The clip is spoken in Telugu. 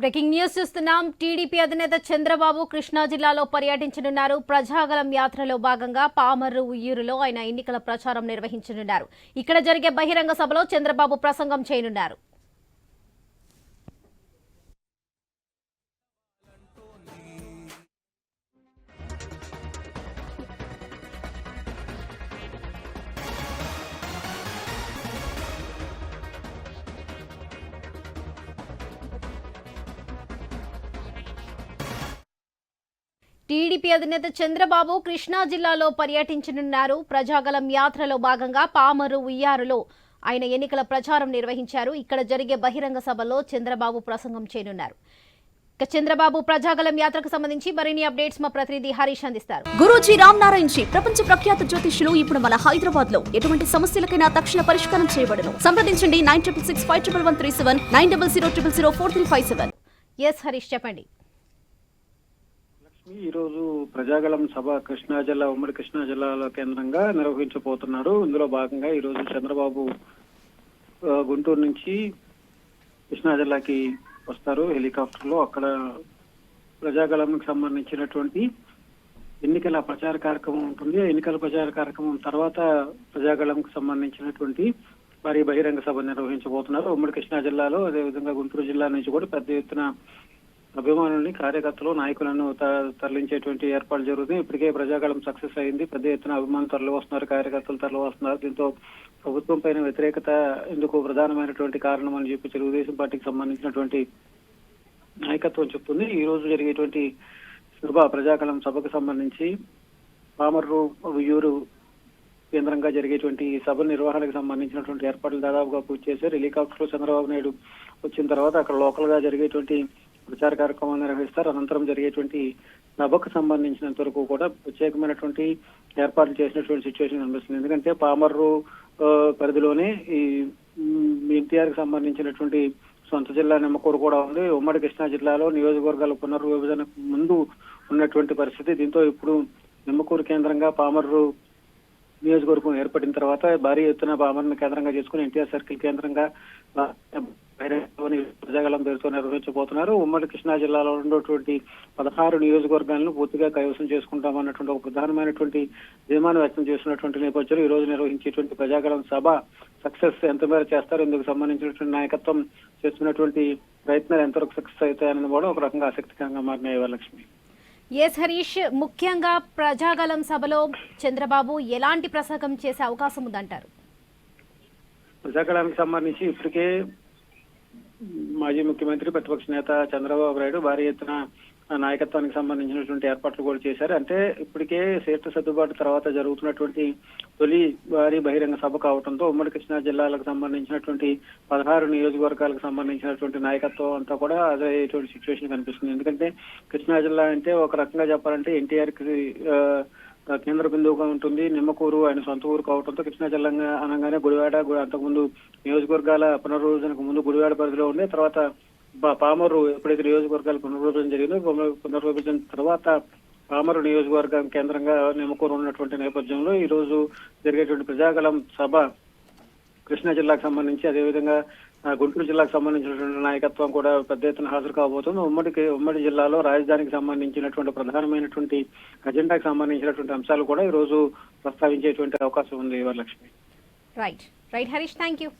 బ్రేకింగ్ న్యూస్ చూస్తున్నాం. టీడీపీ అధినేత చంద్రబాబు కృష్ణా జిల్లాలో పర్యటించనున్నారు. ప్రజాగలం యాత్రలో భాగంగా పామర్రు ఉయ్యూరులో ఆయన ఎన్నికల ప్రచారం నిర్వహించనున్నారు. ఇక్కడ జరిగే బహిరంగ సభలో చంద్రబాబు ప్రసంగం చేయనున్నారు. టీడీపీ అధినేత చంద్రబాబు కృష్ణా జిల్లాలో పర్యటించనున్నారు. ప్రజాగలం యాత్రలో భాగంగా పామరు ఉయ్యారులో ఆయన ఎన్నికల ప్రచారం నిర్వహించారు. ఇక్కడ జరిగే బహిరంగ సభలో చంద్రబాబు ప్రసంగం చేయనున్నారు. చంద్రబాబు ప్రజాగలం యాత్రకు సంబంధించి మరిన్ని అప్డేట్స్ మా ప్రతినిధి హరీష్ అందిస్తారు. గురూజీ రామ్ నారాయణ్ జీ ప్రపంచ ప్రఖ్యాత జ్యోతిష్యులు ఇప్పుడు మన హైదరాబాద్లో ఎటువంటి సమస్యలకైనా తక్షణ పరిష్కారం చేయబడను. సంప్రదించండి nine triple six five triple one three seven nine double zero triple zero four three five seven. S Harish చెప్పండి. ఈరోజు ప్రజాగళం సభ కృష్ణా జిల్లా ఉమ్మడి కృష్ణా జిల్లాలో కేంద్రంగా నిర్వహించబోతున్నారు. ఇందులో భాగంగా ఈరోజు చంద్రబాబు గుంటూరు నుంచి కృష్ణా జిల్లాకి వస్తారు హెలికాప్టర్లో. అక్కడ ప్రజాగళంకి సంబంధించినటువంటి ఎన్నికల ప్రచార కార్యక్రమం ఉంటుంది. ఆ ఎన్నికల ప్రచార కార్యక్రమం తర్వాత ప్రజాగళంకి సంబంధించినటువంటి భారీ బహిరంగ సభ నిర్వహించబోతున్నారు. ఉమ్మడి కృష్ణా జిల్లాలో అదేవిధంగా గుంటూరు జిల్లా నుంచి కూడా పెద్ద ఎత్తున అభిమానుల్ని కార్యకర్తలు నాయకులను త- తరలించేటువంటి ఏర్పాట్లు జరుగుతుంది. ఇప్పటికే ప్రజాకాలం సక్సెస్ అయింది. పెద్ద ఎత్తున అభిమానులు తరలి వస్తున్నారు కార్యకర్తలు తరలి వస్తున్నారు దీంతో ప్రభుత్వం పైన వ్యతిరేకత ఎందుకు ప్రధానమైనటువంటి కారణం అని చెప్పి తెలుగుదేశం పార్టీకి సంబంధించినటువంటి నాయకత్వం చెప్తుంది. ఈ రోజు జరిగేటువంటి సభ ప్రజాగళం సభకు సంబంధించి పామర్రు ఉయ్యూరు కేంద్రంగా జరిగేటువంటి ఈ సభ నిర్వహణకు సంబంధించినటువంటి ఏర్పాట్లు దాదాపుగా పూర్తి చేశారు. హెలికాప్టర్ చంద్రబాబు నాయుడు వచ్చిన తర్వాత అక్కడ లోకల్గా జరిగేటువంటి ప్రచార కార్యక్రమాలు నిర్వహిస్తారు. అనంతరం జరిగేటువంటి నభకు సంబంధించినంత వరకు కూడా ప్రత్యేకమైనటువంటి ఏర్పాట్లు చేసినటువంటి సిచ్యువేషన్ కనిపిస్తుంది. ఎందుకంటే పామర్రు ఆ, పరిధిలోనే ఈ ఎన్టీఆర్కి సంబంధించినటువంటి సొంత జిల్లా నిమ్మకూరు కూడా ఉంది. ఉమ్మడి కృష్ణా జిల్లాలో నియోజకవర్గాల పునర్విభజన ముందు ఉన్నటువంటి పరిస్థితి. దీంతో ఇప్పుడు నిమ్మకూరు కేంద్రంగా పామర్రు నియోజకవర్గం ఏర్పడిన తర్వాత భారీ ఎత్తున పామర్ను కేంద్రంగా చేసుకుని ఎన్టీఆర్ సర్కిల్ కేంద్రంగా ప్రజాగలం పేరుతో నిర్వహించబోతున్నారు. ఉమ్మడి కృష్ణా జిల్లాలో ఉన్నటువంటి పదహారు నియోజకవర్గాలను పూర్తిగా కైవసం చేసుకుంటామన్నటువంటి ఒక ప్రధానమైనటువంటి ధీమాను వ్యక్తం చేస్తున్నటువంటి నేపథ్యంలో ఈ రోజు నిర్వహించేటువంటి ప్రజాగలం సభ సక్సెస్ ఎంత మేర చేస్తారు? ఇందుకు సంబంధించినటువంటి నాయకత్వం చేస్తున్నటువంటి ప్రయత్నాలు ఎంతవరకు సక్సెస్ అవుతాయన్నది కూడా ఒక రకంగా ఆసక్తికరంగా మారినాయి లక్ష్మి? ఎస్ హరీష్ ముఖ్యంగా ప్రజాగలం సభలో చంద్రబాబు ఎలాంటి ప్రసంగం చేసే అవకాశం ఉందంటారు? ప్రజాకళానికి సంబంధించి ఇప్పటికే మాజీ ముఖ్యమంత్రి ప్రతిపక్ష నేత చంద్రబాబు నాయుడు భారీ ఎత్తున నాయకత్వానికి సంబంధించినటువంటి ఏర్పాట్లు కూడా చేశారు. అంటే ఇప్పటికే సీట్ల సర్దుబాటు తర్వాత జరుగుతున్నటువంటి తొలి భారీ బహిరంగ సభ కావడంతో ఉమ్మడి కృష్ణా జిల్లాలకు సంబంధించినటువంటి పదహారు నియోజకవర్గాలకు సంబంధించినటువంటి నాయకత్వం అంతా కూడా అదేటువంటి సిచ్యువేషన్ కనిపిస్తుంది. ఎందుకంటే కృష్ణా జిల్లా అంటే ఒక రకంగా చెప్పాలంటే ఎన్టీఆర్కి కేంద్ర బిందువుగా ఉంటుంది. నిమ్మకూరు ఆయన సొంత ఊరు కావడంతో కృష్ణా జిల్లా అనగానే గుడివాడ అంతకుముందు నియోజకవర్గాల పునర్విభజనకు ముందు గుడివాడ పరిధిలో ఉండే తర్వాత పామరు ఎప్పుడైతే నియోజకవర్గాల పునర్విభజన జరిగిందో పునర్విభజన తర్వాత పామరు నియోజకవర్గం కేంద్రంగా నిమ్మకూరు ఉన్నటువంటి నేపథ్యంలో ఈ రోజు జరిగేటువంటి ప్రజాగలం సభ కృష్ణా జిల్లాకు సంబంధించి అదేవిధంగా గుంటూరు జిల్లాకు సంబంధించినటువంటి నాయకత్వం కూడా పెద్ద ఎత్తున హాజరు కాబోతుంది. ఉమ్మడికి ఉమ్మడి జిల్లాలో రాజధానికి సంబంధించినటువంటి ప్రధానమైనటువంటి అజెండాకు సంబంధించినటువంటి అంశాలు కూడా ఈ రోజు ప్రస్తావించేటువంటి అవకాశం ఉంది Varalakshmi right right Harish thank you